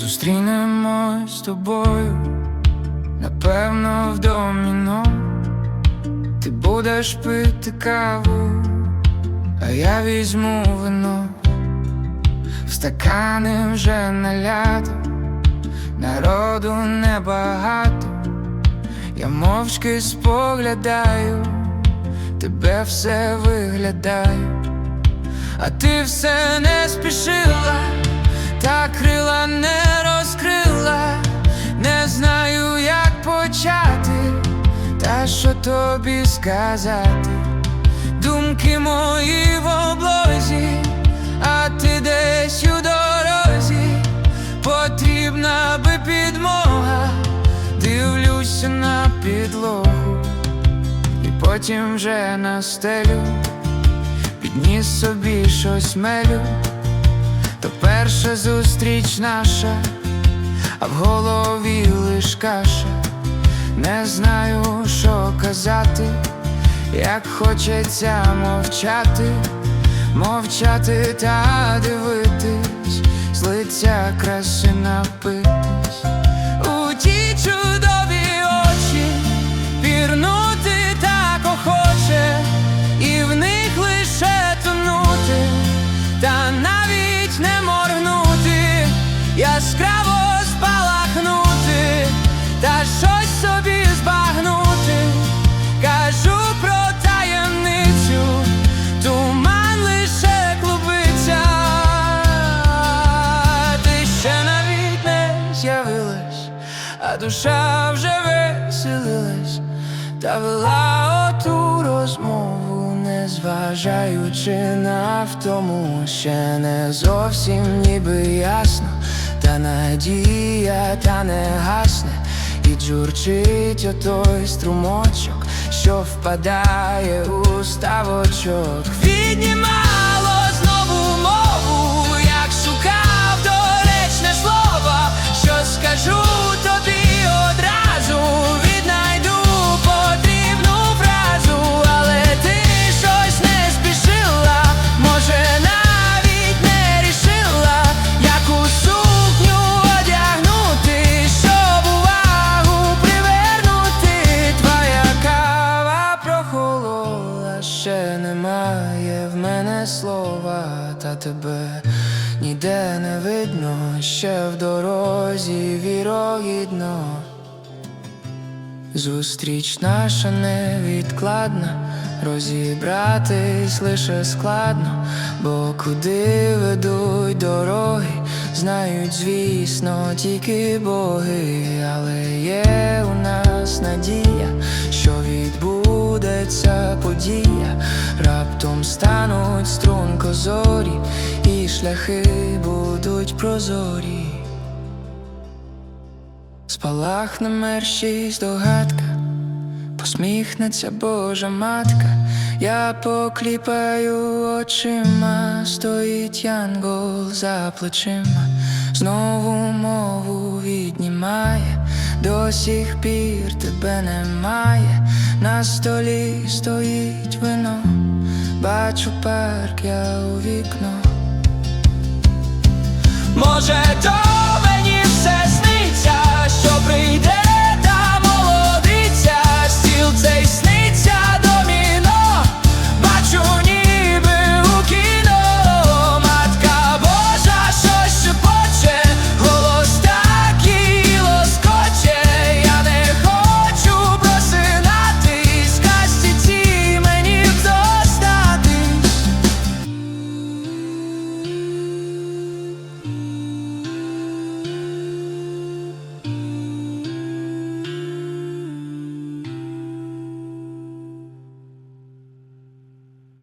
Зустрінемось з тобою, напевно, в доміно. Ти будеш пити каву, а я візьму вино, в стакани вже налято, народу небагато, я мовчки споглядаю, тебе все виглядаю, а ти все не спішила. Та крила не розкрила, не знаю, як почати, та що тобі сказати. Думки мої в облозі, а ти десь у дорозі, потрібна би підмога, дивлюся на підлогу, і потім вже на стелю, підніс собі щось мелю. Перша зустріч наша, а в голові лиш каша, не знаю, що казати, як хочеться мовчати, мовчати та дивитись, з лиця краси напитись. Душа вже веселилась, та вела оту розмову, не зважаючи на втому, ще не зовсім ніби ясно, та надія та не гасне, і джурчить отой струмочок, що впадає у ставочок. Віднімало та тебе ніде не видно, ще в дорозі вірогідно. Зустріч наша невідкладна, розібратись лише складно, бо куди ведуть дороги, знають, звісно, тільки боги, але є у нас надія, що відбудеться шляхи будуть прозорі. Спалахне мерщій здогадка, посміхнеться Божа матка, я покліпаю очима, стоїть янгол за плечима, знову мову віднімає, до сих пір тебе немає, на столі стоїть вино, бачу парк я у вікно. Може, то